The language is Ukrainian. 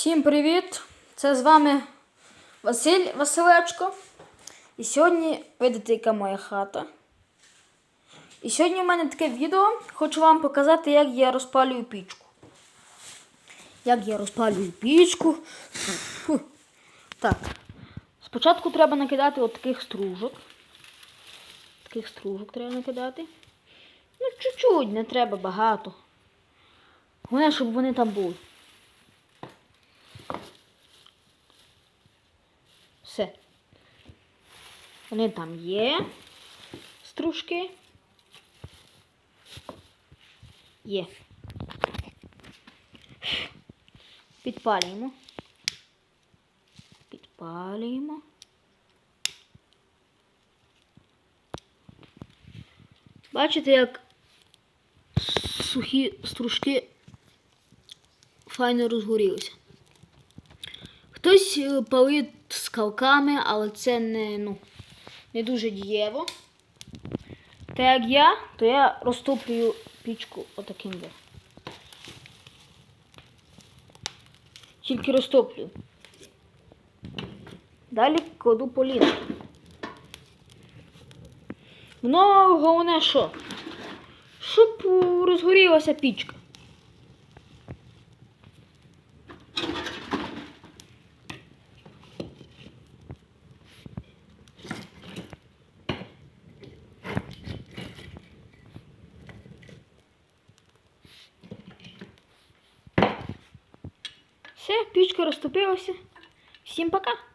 Всім привіт! Це з вами Василь Василечко. І сьогодні видите, яка моя хата. І сьогодні в мене таке відео. Хочу вам показати, як я розпалюю пічку. Як я розпалюю пічку. Фу. Так. Спочатку треба накидати от таких стружок. Таких стружок треба накидати. Ну, чуть-чуть, не треба багато. Головне, щоб вони там були. Все. Вони там є. Стружки. Є. Підпалюємо. Підпалюємо. Бачите, як сухі стружки файно розгорілися. Хтось е, палить скалками, але це не, ну, не дуже дієво. Та як я, то я розтоплюю пічку отаким де. Тільки розтоплюю. Далі кладу полінки. Воно головне що? Щоб розгорілася пічка. Все, пічка розтопилася. Всім пока!